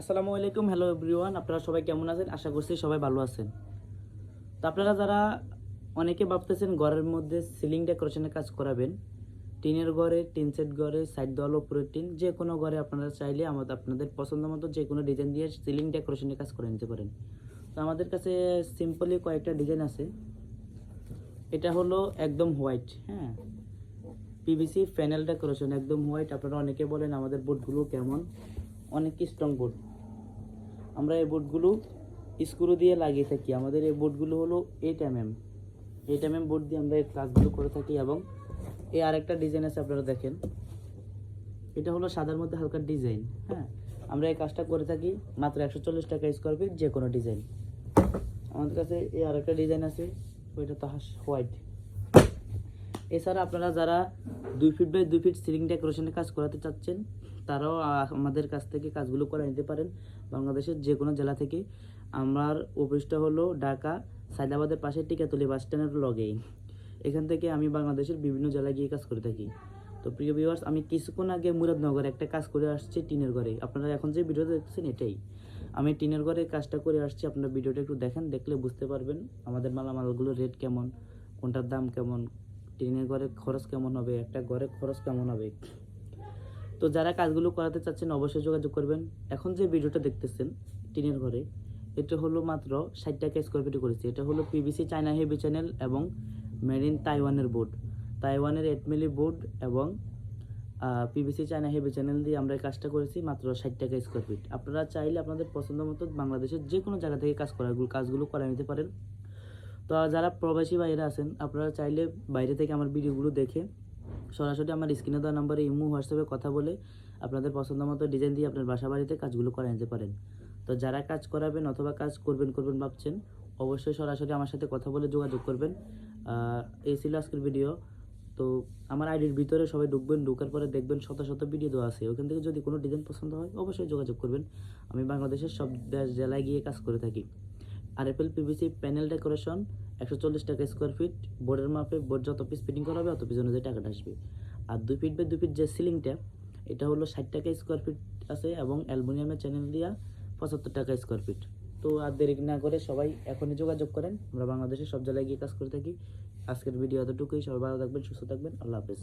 আসসালামু আলাইকুম hello everyone আপনারা সবাই কেমন আছেন? আশা করছি সবাই ভালো আছেন। তো আপনারা যারা অনেকে ভাবতেছেন ঘরের মধ্যে সিলিং ডেকোরেশনের কাজ করাবেন, টিনের ঘরে, টিন সেট ঘরে সাইড দেওয়াল উপরে টিন, যে কোনো ঘরে আপনারা চাইলে আমাদের আপনাদের পছন্দ মতো যে কোনো ডিজাইন দিয়ে সিলিং ডেকোরেশনের কাজ করে নিতে পারেন। তো আমাদের কাছে সিম্পলি কয়েকটা ডিজাইন আছে। এটা হলো একদম হোয়াইট হ্যাঁ? পিভিসি প্যানেল ডেকোরেশন একদম হোয়াইট আপনারা অনেকে বলেন আমাদের বোর্ডগুলো কেমন? অনেক স্ট্রং বোর্ড আমরা এই বোর্ডগুলো স্ক্রু দিয়ে লাগিয়ে থাকি। আমাদের এই বোর্ডগুলো হলো eight M M eight M M board দিয়ে আমরা এই কাজগুলো করে থাকি এবং এই আরেকটা ডিজাইন আছে আপনারা দেখেন। এটা হলো সাদার মধ্যে হালকা ডিজাইন হ্যাঁ? আমরা এই কাজটা করে থাকি মাত্র একশো চল্লিশ টাকা স্কোয়ার ফিট যে কোনো ডিজাইন আমাদের কাছে এই আরেকটা ডিজাইন আছে, ওইটা তো হোয়াইট এছাড়া আপনারা যারা দুই ফিট বাই দুই ফিট সিলিং ডেকোরেশনের কাজ করাতে চাচ্ছেন, তারাও আমাদের কাছ থেকে কাজগুলো করে নিতে পারেন বাংলাদেশের যে কোনো জেলা থেকে। আমার অফিসটা হলো ঢাকা সাইদাবাদের পাশে টিকাতলি বাস স্ট্যান্ডের লগেই এখান থেকে আমি বাংলাদেশের বিভিন্ন জেলায় গিয়ে কাজ করে থাকি। তো প্রিয় ভিউয়ার্স আমি কিছুক্ষণ আগে মুরাদনগরে একটা কাজ করে আসছি টিনের ঘরে। আপনারা এখন যে ভিডিও দেখছেন এটাই। আমি টিনের ঘরে কাজটা করে আসছি, আপনারা ভিডিওটা একটু দেখেন, দেখলে বুঝতে পারবেন আমাদের মালামালগুলোর রেট কেমন, কোনটার দাম কেমন টিনের ঘরে খরচ কেমন হবে? একটা ঘরে খরচ কেমন হবে? তো যারা কাজগুলো করাতে চাচ্ছেন অবশ্যই যোগাযোগ করবেন। এখন যে ভিডিওটা দেখতেছেন, টিনের ঘরে, এটা হলো মাত্র ষাট টাকা স্কোয়ার ফিটে করেছি। এটা হলো পিভিসি চায়না হেভি চ্যানেল এবং মেড ইন তাইওয়ানের বোর্ড তাইওয়ানের এইট বোর্ড এবং পিভিসি চায়না হেভি চ্যানেল দিয়ে আমরা কাজটা করেছি মাত্র ষাট টাকা স্কোয়ার ফিট আপনারা চাইলে আপনাদের পছন্দ মতো বাংলাদেশের যে কোনো জায়গা থেকে কাজ করা, কাজগুলো করে নিতে পারেন। তো যারা প্রবাসী বাইরে আছেন, আপনারা চাইলে বাইরে থেকে আমার ভিডিওগুলো দেখে সরাসরি আমার স্ক্রিনে দেওয়া নাম্বারে ইমো, হোয়াটসঅ্যাপে কথা বলে আপনাদের পছন্দ মতো ডিজাইন দিয়ে আপনার বাসা বাড়িতে কাজগুলো করা নিতে পারেন। তো যারা কাজ করাবেন অথবা কাজ করবেন করবেন ভাবছেন, অবশ্যই সরাসরি আমার সাথে কথা বলে যোগাযোগ করবেন। এই ছিল আজকের ভিডিও। তো আমার আইডির ভিতরে সবাই ঢুকবেন, ঢুকার পরে দেখবেন শত শত ভিডিও দেওয়া আছে। ওখান থেকে যদি কোনো ডিজাইন পছন্দ হয়, অবশ্যই যোগাযোগ করবেন। আমি বাংলাদেশের সব জেলায় গিয়ে কাজ করে থাকি। আর এপেল পিভিসি প্যানেল ডেকোরেশন, একশো চল্লিশ টাকা স্কোয়ার ফিট, বোর্ডের মাপে বোর্ড যত পিস ফিটিং করা হবে অত পিস অনুযায়ী টাকাটা আসবে। আর দুই ফিট বাই দুই ফিট যে সিলিংটা এটা হলো ষাট টাকা স্কোয়ার ফিট আছে এবং অ্যালুমিনিয়ামের চ্যানেল দিয়া পঁচাত্তর টাকা স্কোয়ার ফিট তো আর দেরি না করে সবাই এখনই যোগাযোগ করেন, আমরা বাংলাদেশের সব জায়গায় গিয়ে কাজ করে থাকি। আজকের ভিডিও এতটুকুই, সবাই ভালো থাকবেন, সুস্থ থাকবেন, আল্লাহ হাফেজ।